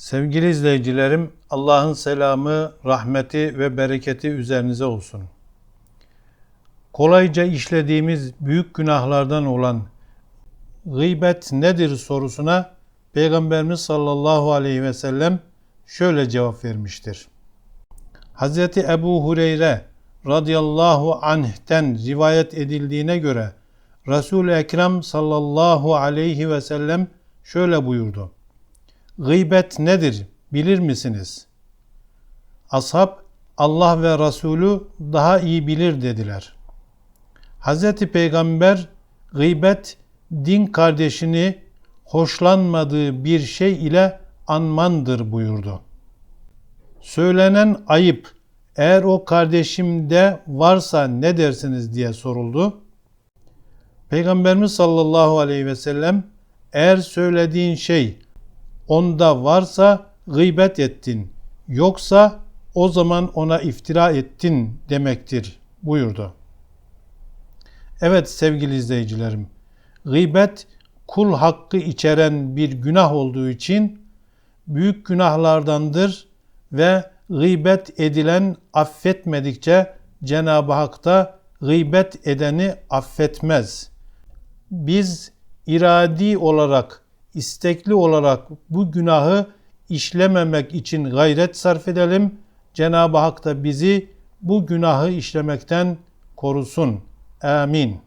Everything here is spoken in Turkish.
Sevgili izleyicilerim, Allah'ın selamı, rahmeti ve bereketi üzerinize olsun. Kolayca işlediğimiz büyük günahlardan olan gıybet nedir sorusuna Peygamberimiz sallallahu aleyhi ve sellem şöyle cevap vermiştir. Hz. Ebu Hureyre radıyallahu anh'ten rivayet edildiğine göre Resul-i Ekrem sallallahu aleyhi ve sellem şöyle buyurdu. Gıybet nedir bilir misiniz? Ashab Allah ve Resulü daha iyi bilir dediler. Hz. Peygamber gıybet din kardeşini hoşlanmadığı bir şey ile anmandır buyurdu. Söylenen ayıp eğer o kardeşimde varsa ne dersiniz diye soruldu. Peygamberimiz sallallahu aleyhi ve sellem eğer söylediğin şey onda varsa gıybet ettin. Yoksa o zaman ona iftira ettin demektir buyurdu. Evet sevgili izleyicilerim, gıybet kul hakkı içeren bir günah olduğu için büyük günahlardandır ve gıybet edilen affetmedikçe Cenab-ı Hak da gıybet edeni affetmez. Biz iradi olarak, istekli olarak bu günahı işlememek için gayret sarf edelim. Cenab-ı Hak da bizi bu günahı işlemekten korusun. Amin.